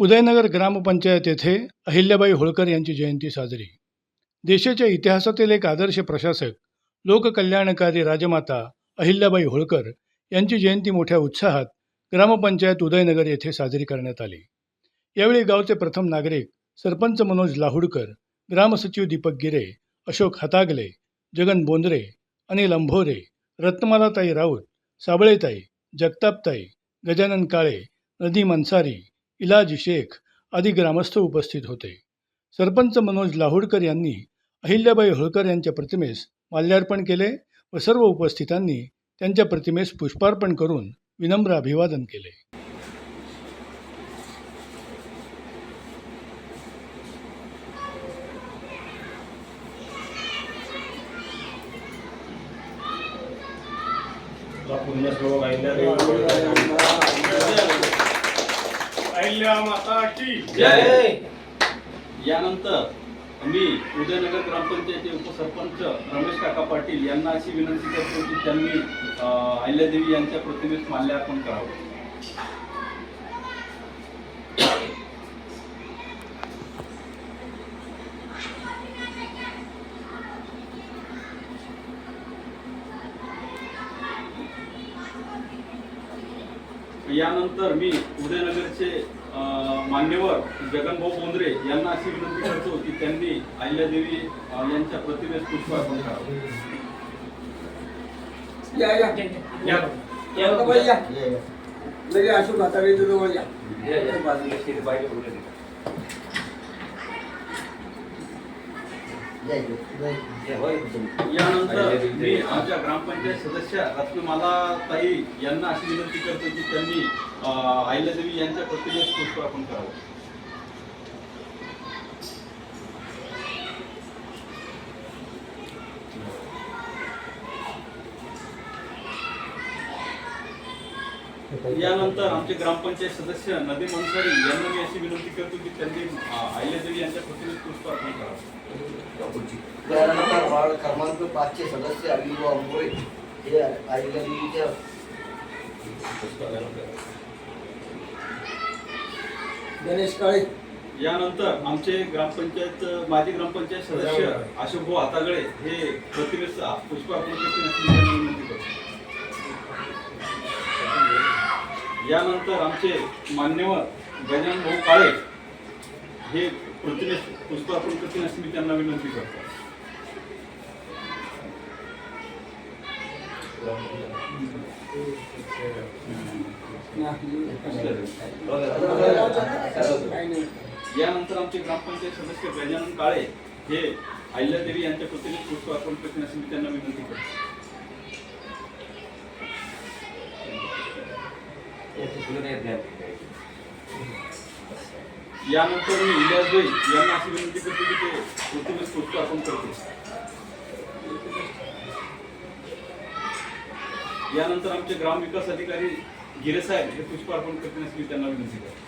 उदयनगर ग्रामपंचायत येथे अहिल्याबाई होळकर यांची जयंती साजरी. देशाच्या इतिहासातील एक आदर्श प्रशासक लोककल्याणकारी राजमाता अहिल्याबाई होळकर यांची जयंती मोठ्या उत्साहात ग्रामपंचायत उदयनगर येथे साजरी करण्यात आली. यावेळी गावचे प्रथम नागरिक सरपंच मनोज लाहुडकर ग्रामसचिव दीपक गिरे अशोक हतागले जगन बोंद्रे अनिल अंभोरे रत्नमालाताई राऊत साबळेताई जगतापताई गजानन काळे नदीम मनसारी इलाज शेख आदी ग्रामस्थ उपस्थित होते. सरपंच मनोज लाहुडकर यांनी अहिल्याबाई होळकर यांच्या प्रतिमेस माल्यार्पण केले व सर्व उपस्थितांनी त्यांच्या प्रतिमेस पुष्पार्पण करून विनम्र अभिवादन केले. पुण्यश्लोक अहिल्या माता की जय! यानंतर मी उदयनगर ग्रामपंचायतचे उपसरपंच रमेश काका पाटील यांना अशी विनंती करतो की त्यांनी अहिल्यादेवी यांच्या प्रतिमेस माल्यार्पण करावं. यानंतर मी उदयनगरचे अं, मान्यवर जगनभाऊ बोंद्रे यांना अशी विनंती करतो की त्यांनी अहिल्यादेवी यांच्या प्रतिमेस पुष्पार्पण करावं. या या. या. अशोक हाताळे जवळ या. यानंतर मी आमच्या ग्रामपंचायत सदस्य रत्नमाला ताई यांना अशी विनंती करतो की त्यांनी अं, अहिल्यादेवी यांच्या प्रतिमेस पुष्पार्पण करावं. यानंतर आमचे ग्रामपंचायत सदस्य नदीम अन्सारी यांना मी अशी विनंती करतो की त्यांनी अहिल्यादेवी यांच्या पुष्पार्पण करावं. त्यानंतर वार्ड क्रमांक पाचचे सदस्य अभिभाऊ अंबोळे हे गणेश काळे. यानंतर आमचे ग्रामपंचायत माजी ग्रामपंचायत सदस्य अशोक हातागळे हे प्रतिमेस पुष्पार्पण करतील विनंती करतो. यानंतर आमचे मान्यवर गजानन भाऊ काळे हे प्रतिमेस पुष्पार्पण करतील अशी मी त्यांना विनंती करतो. यानंतर आमचे ग्रामपंचायत सदस्य गजानन काळे हे अहिल्यादेवी यांच्या प्रतिमेस पुष्पार्पण करतील अशी मी त्यांना विनंती करतो. यानंतर मी इलियासभाई यांना अशी विनंती करतो की ते प्रतिमेस पुष्पार्पण करतो. यानंतर आमचे ग्रामविकास अधिकारी गिरे साहेब हे पुष्पार्पण करतील अशी त्यांना विनंती करतो.